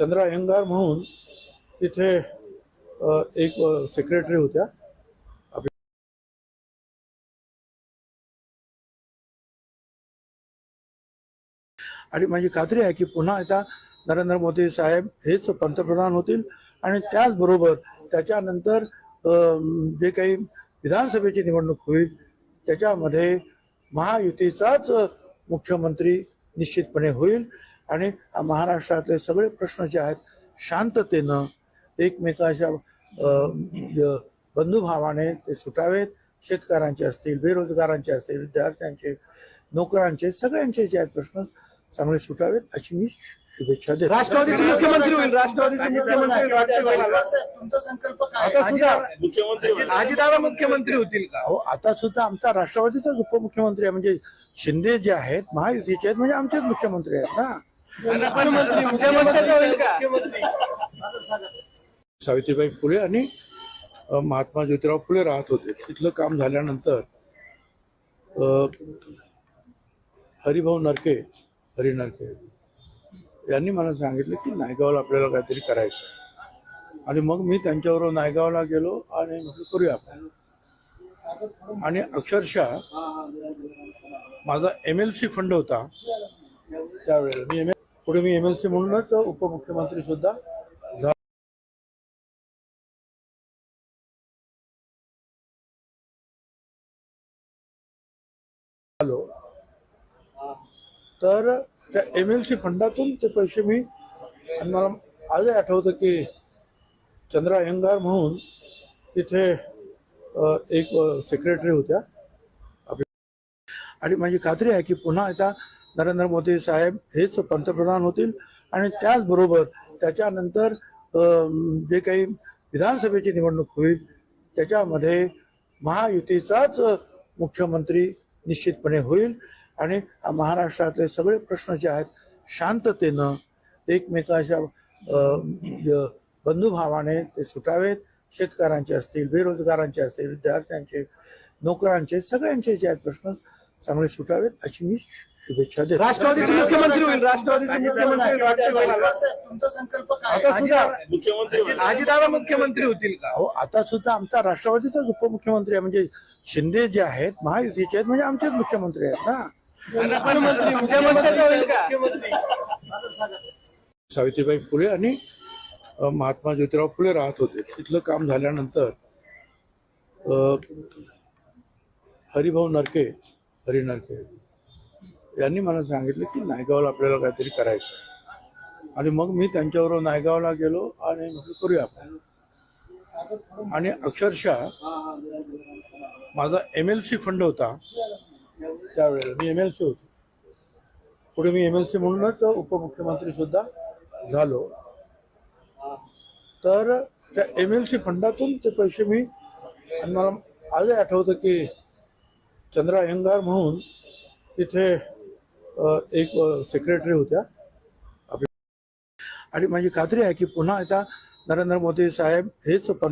चंद्रा अयंगार म्हणून तिथे एक सेक्रेटरी होत्या. आणि माझी खात्री आहे की पुन्हा आता नरेंद्र मोदी साहेब हेच पंतप्रधान होतील. आणि त्याचबरोबर त्याच्यानंतर जे काही विधानसभेची निवडणूक होईल त्याच्यामध्ये महायुतीचाच मुख्यमंत्री निश्चितपणे होईल. आणि महाराष्ट्रातले सगळे प्रश्न जे आहेत शांततेनं एकमेकाच्या बंधुभावाने ते सुटावेत. शेतकऱ्यांचे असतील बेरोजगारांचे असतील विद्यार्थ्यांचे नोकरांचे सगळ्यांचे जे आहेत प्रश्न चांगले सुटावेत अशी मी शुभेच्छा देतो. राष्ट्रवादीचे मुख्यमंत्री होईल राष्ट्रवादीचे मुख्यमंत्री होईल. वाटते मला. तुमचा संकल्प काय? आता सुद्धा मुख्यमंत्री आजीदादा मुख्यमंत्री होतील का? अहो आता सुद्धा आमचा राष्ट्रवादीचाच उपमुख्यमंत्री आहे. म्हणजे शिंदे जे आहेत महायुतीचे आहेत म्हणजे आमचेच मुख्यमंत्री आहेत ना. सावित्रीबाई फुले आणि महात्मा ज्योतिराव फुले राहत होते. तिथलं काम झाल्यानंतर हरिभाऊ नरके हरी नरके यांनी मला सांगितलं की नायगावला आपल्याला काहीतरी करायचं. आणि मग मी त्यांच्याबरोबर नायगावला गेलो आणि म्हटलं करूया आपण. आणि अक्षरशः माझा एम एल सी फंड होता त्यावेळेला. मी एम पुढे मी एम एल सी म्हणूनच उपमुख्यमंत्री सुद्धा झालो. तर त्या एम एल सी फंडातून ते पैसे मी आणि मला आजही आठवतं की चंद्रा अयंगार म्हणून तिथे एक सेक्रेटरी होत्या. आणि माझी खात्री आहे की पुन्हा आता नरेंद्र मोदी साहेब हेच पंतप्रधान होतील. आणि त्याचबरोबर त्याच्यानंतर जे काही विधानसभेची निवडणूक होईल त्याच्यामध्ये महायुतीचाच मुख्यमंत्री निश्चितपणे होईल. आणि महाराष्ट्रातले सगळे प्रश्न जे आहेत शांततेनं एकमेकाच्या बंधुभावाने ते सुटावेत. शेतकऱ्यांचे असतील बेरोजगारांचे असतील विद्यार्थ्यांचे नोकरांचे सगळ्यांचे जे आहेत प्रश्न चांगले सुटावेत अशी मी शुभेच्छा देतो. राष्ट्रवादीचे मुख्यमंत्री होईल राष्ट्रवादीचे मुख्यमंत्री वाटते. तुमचा संकल्प काय? आता सुद्धा मुख्यमंत्री आजीदादा मुख्यमंत्री होतील का? अहो आता सुद्धा आमचा राष्ट्रवादीचाच उपमुख्यमंत्री आहे. म्हणजे शिंदे जे आहेत महायुतीचे आहेत म्हणजे आमचेच मुख्यमंत्री आहेत ना? मुख्यमंत्री तुमच्या मनशाचा होईल का? सागर सागर सावित्रीबाई फुले आणि अ, महात्मा ज्योतिराव फुले राहत होते. तिथलं काम झाल्यानंतर अ, हरिभाऊ नरके हरी नरके यांनी मला सांगितलं की नायगावला आपल्याला काहीतरी करायचं आणि मग मी त्यांच्याबरोबर नायगावला गेलो आणि म्हटलं करूया आपण. आणि अक्षरशः माझा एम एल सी फंड होता. त्यावेळेला मी एम एल सी होतो. पुढे मी एम एल सी म्हणूनच उपमुख्यमंत्री सुद्धा झालो. तर त्या एम एल सी फंडातून ते पैसे मी आणि मला आजही आठवतं की चंद्रा अयंगार म्हणून तिथे एक सेक्रेटरी होत्या. आणि माझी खात्री आहे की पुन्हा आता नरेंद्र मोदी साहेब हेच